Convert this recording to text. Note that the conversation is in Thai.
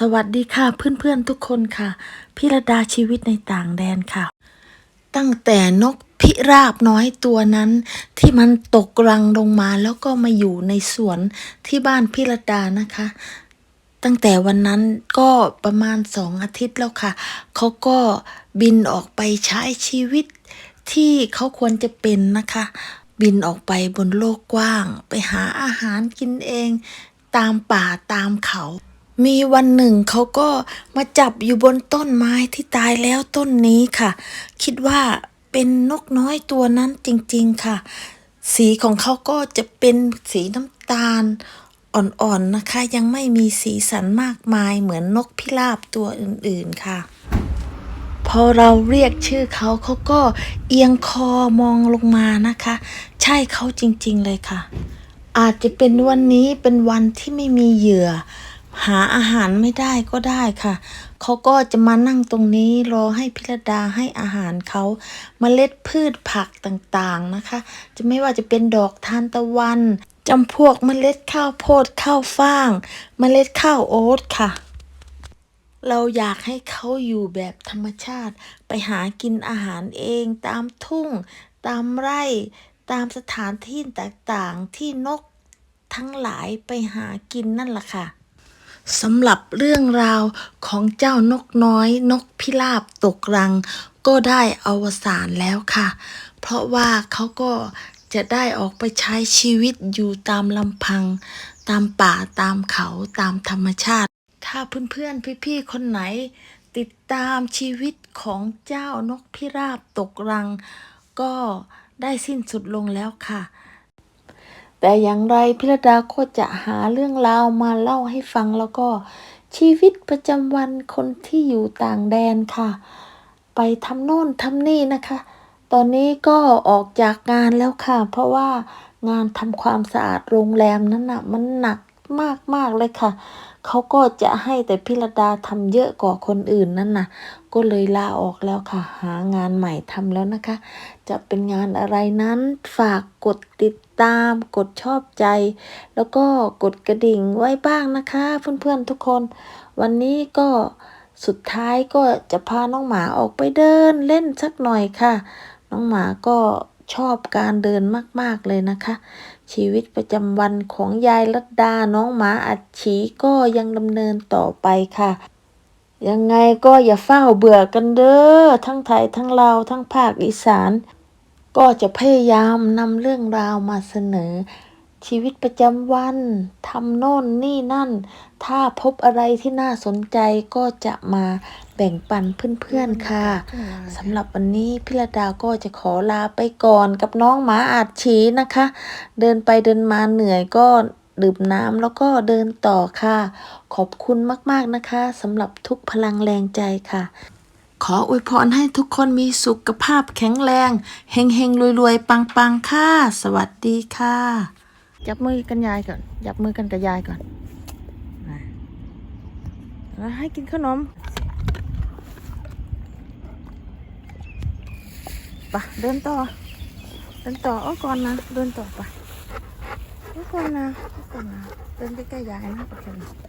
สวัสดีค่ะเพื่อนๆทุกคนค่ะ พิรดาชีวิตในต่างแดนค่ะ ตั้งแต่นกพิราบน้อยตัวนั้น ที่มันตกรังลงมาแล้วก็มาอยู่ในสวนที่บ้านพิรดานะคะ ตั้งแต่วันนั้นก็ประมาณสองอาทิตย์แล้วค่ะ เขาก็บินออกไปใช้ชีวิตที่เขาควรจะเป็นนะคะ บินออกไปบนโลกกว้าง ไปหาอาหารกินเอง ตามป่าตามเขา มีวันหนึ่งเขาก็มาจับอยู่บนต้นไม้ที่ตายแล้วต้นนี้ค่ะ คิดว่าเป็นนกน้อยตัวนั้นจริงๆค่ะ สีของเขาก็จะเป็นสีน้ำตาลอ่อนๆนะคะ ยังไม่มีสีสันมากมายเหมือนนกพิราบตัวอื่นๆค่ะ พอเราเรียกชื่อเขาเขาก็เอียงคอมองลงมานะคะ ใช่เขาจริงๆเลยค่ะ อาจจะเป็นวันนี้เป็นวันที่ไม่มีเหยื่อ หาอาหารไม่ได้ก็ได้ค่ะ เขาก็จะมานั่งตรงนี้รอให้พิรดาให้อาหารเขาเมล็ดพืชผักต่างๆนะคะ จะไม่ว่าจะเป็นดอกทานตะวันจำพวกเมล็ดข้าวโพดข้าวฟ่าง เมล็ดข้าวโอ๊ตค่ะ เราอยากให้เขาอยู่แบบธรรมชาติ ไปหากินอาหารเองตามทุ่ง ตามไร่ ตามสถานที่ต่างๆที่นกทั้งหลายไปหากินนั่นแหละค่ะ สำหรับเรื่องราวของเจ้านกน้อยนกพิราบตกรัง ก็ได้อวสานแล้วค่ะ เพราะว่าเขาก็จะได้ออกไปใช้ชีวิตอยู่ตามลำพัง ตามป่าตามเขาตามธรรมชาติ ถ้าเพื่อนๆพี่ๆคนไหน ติดตามชีวิตของเจ้านกพิราบตกรัง ก็ได้สิ้นสุดลงแล้วค่ะ แต่อย่างไรพิรดาก็จะหาเรื่องราวมาเล่าให้ฟังแล้วก็ชีวิตประจำวันคนที่อยู่ต่างแดนค่ะ ไปทำโน่นทำนี่นะคะ ตอนนี้ก็ออกจากงานแล้วค่ะ เพราะว่างานทำความสะอาดโรงแรมนั้นน่ะมันหนักมากๆเลยค่ะ เขาก็จะให้แต่พิรดาทำเยอะกว่าคนอื่นนั่นน่ะก็เลยลาออกแล้วค่ะ หางานใหม่ทำแล้วนะคะ จะเป็นงานอะไรนั้นฝากกดติดตาม กดชอบใจ แล้วก็กดกระดิ่งไว้บ้างนะคะ เพื่อนๆทุกคน วันนี้ก็สุดท้ายก็จะพาน้องหมาออกไปเดินเล่นสักหน่อยค่ะ น้องหมาก็ ชอบการเดินมาก ๆ เลยนะคะ ชีวิตประจำวันของยายรัตดาน้องหมาอัดฉีก็ยังดำเนินต่อไปค่ะ ยังไงก็อย่าเฝ้าเบื่อกันเด้อทั้งไทยทั้งลาวทั้งภาคอีสาน ก็จะพยายามนำเรื่องราวมาเสนอ ชีวิตประจำวันทำโน่นนี่นั่น ถ้าพบอะไรที่น่าสนใจก็จะมาแบ่งปันเพื่อนๆค่ะสำหรับวันนี้พิรดาก็จะขอลาไปก่อนกับน้องหมาอาจฉีนะคะ เดินไปเดินมาเหนื่อยก็ดื่มน้ำแล้วก็เดินต่อค่ะ ขอบคุณมากๆนะคะสำหรับทุกพลังแรงใจค่ะ ขออวยพรให้ทุกคนมีสุขภาพแข็งแรง เฮงเฮงรวยรวยๆปังปังๆ ค่ะ สวัสดีค่ะ จับมือกันยายก่อน จับมือกันกับยายก่อนแล้วให้กินขนมไปะเดินต่อ เดินต่ออ้อก่อนนะ เดินต่อไปอ้อก่อนนะอ้อก่อนนะ เดินใกล้ๆยายนะโอเคนะ